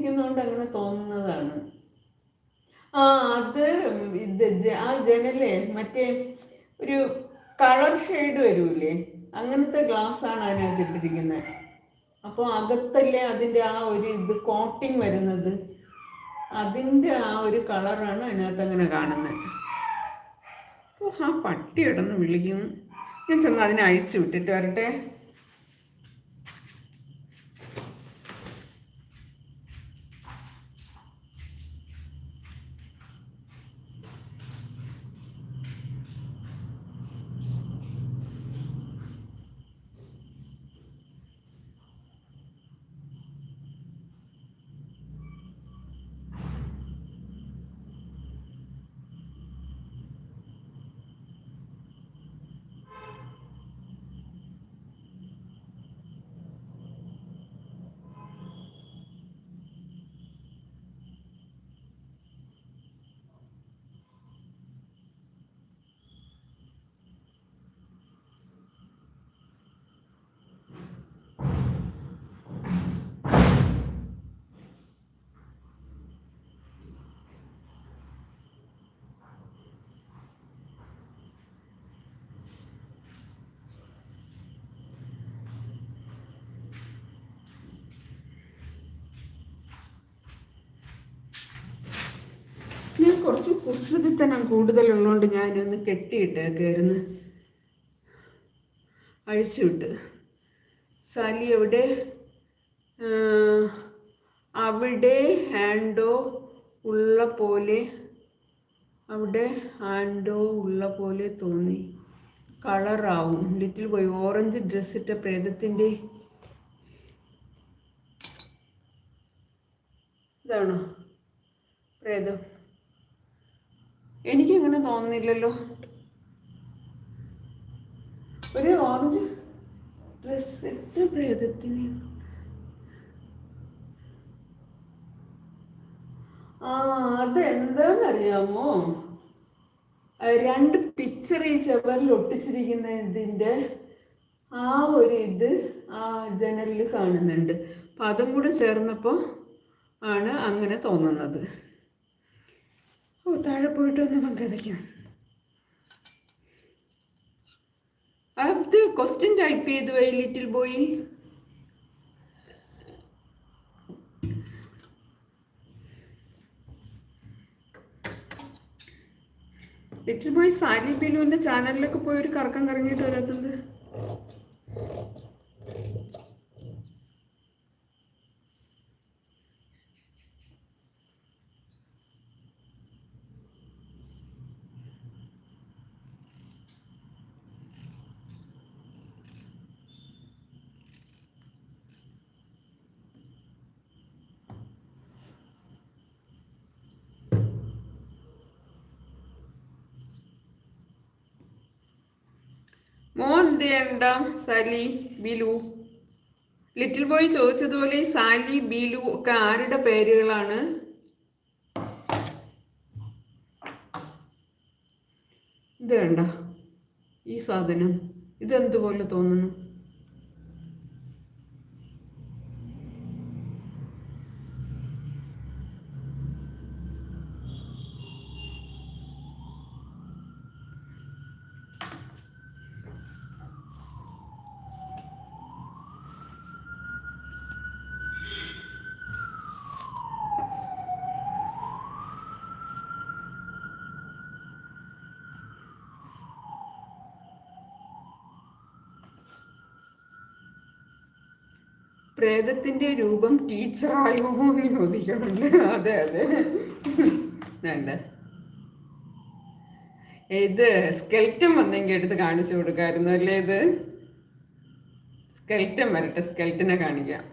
അടച്ചിരിക്കുന്നതുകൊണ്ട് അങ്ങനെ തോന്നുന്നതാണ്. ആ അത് ആ ജനലേ മറ്റേ ഒരു കളർ ഷെയ്ഡ് വരൂലേ? അങ്ങനത്തെ ഗ്ലാസ് ആണ് അതിനകത്ത് ഇട്ടിരിക്കുന്നത് അപ്പോൾ അകത്തല്ലേ അതിന്റെ ആ ഒരു ഇത് കോട്ടിങ് വരുന്നത്? അതിന്റെ ആ ഒരു കളറാണ് അതിനകത്ത് അങ്ങനെ കാണുന്നത് ഓ ആ പട്ടി ഇടന്ന് വിളിക്കുന്നു. ഞാൻ ചെന്ന് അതിനെ അഴിച്ചു വിട്ടിട്ട് വരട്ടെ. ഞാൻ കുറച്ച് കുസൃതിത്തനം കൂടുതലുള്ളതുകൊണ്ട് ഞാനൊന്ന് കെട്ടിയിട്ട് കെട്ടിയിട്ടേക്കായിരുന്നു അഴിച്ചുവിട്ട് സാലി എവിടെ? അവിടെ ഹാൻഡോ ഉള്ള പോലെ അവിടെ ഹാൻഡോ ഉള്ള പോലെ തോന്നി. കളറാവും. ലിറ്റിൽ പോയി ഓറഞ്ച് ഡ്രസ് ഇട്ട പ്രേതത്തിന്റെ ഇതാണോ പ്രേതം? എനിക്കങ്ങനെ തോന്നുന്നില്ലല്ലോ. ഒരു ഓറഞ്ച് ഡ്രസ് എത്ര പ്രേതത്തിന്. ആ അതെന്താന്നറിയാമോ? എന്താണെന്നറിയാമോ രണ്ട് പിക്ചർ ഈ ചവറിൽ ഒട്ടിച്ചിരിക്കുന്ന ഇതിന്റെ ആ ഒരു ഇത് ആ ജനലിൽ കാണുന്നുണ്ട്. അപ്പം അതും കൂടെ ചേർന്നപ്പോൾ ആണ് അങ്ങനെ തോന്നുന്നത്. ഓ താഴെ പോയിട്ട് ഒന്ന് പങ്കെടുക്കാം. അത് ക്വസ്റ്റ്യൻ ടൈപ്പ് ചെയ്തു why little boy little boy Sali ബിലുവിന്റെ ചാനലിലൊക്കെ പോയി ഒരു കറക്കം കറങ്ങിയിട്ട് വരാത്തത്. എന്ത് സാലി ബിലു. ലിറ്റിൽ ബോയ് ചോദിച്ചതുപോലെ സാലി ബിലു ഒക്കെ ആരുടെ പേരുകളാണ്? ഇത് വേണ്ട. ഈ സാധനം. ഇതെന്തുപോലെ തോന്നുന്നു? പ്രേതത്തിന്റെ രൂപം ടീച്ചറായോ എന്ന് ചോദിക്കുന്നുണ്ട് അതെ അതെ. വേണ്ട. ഇത് സ്കെൽറ്റം വന്നെങ്കിൽ എടുത്ത് കാണിച്ചു കൊടുക്കായിരുന്നു അല്ലേ ഇത്? സ്കെൽറ്റം വരട്ടെ സ്കെൽറ്റനെ കാണിക്കാം.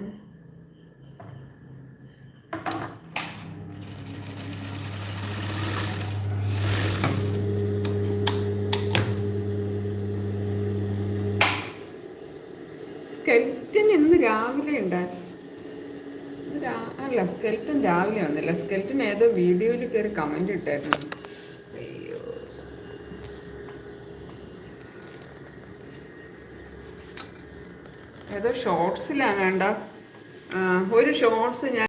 സ്കെൽറ്റൻ ഇന്ന് രാവിലെ ഉണ്ടായിരുന്നു. അല്ല സ്കെൽറ്റൻ രാവിലെ വന്നില്ല. സ്കെൽറ്റൻ ഏതോ വീഡിയോയിൽ കയറി കമന്റ് ഇട്ടായിരുന്നു. ഏതോ ഷോർട്സിലാണ് വേണ്ട ഒരു ഷോർട്സ് ഞാൻ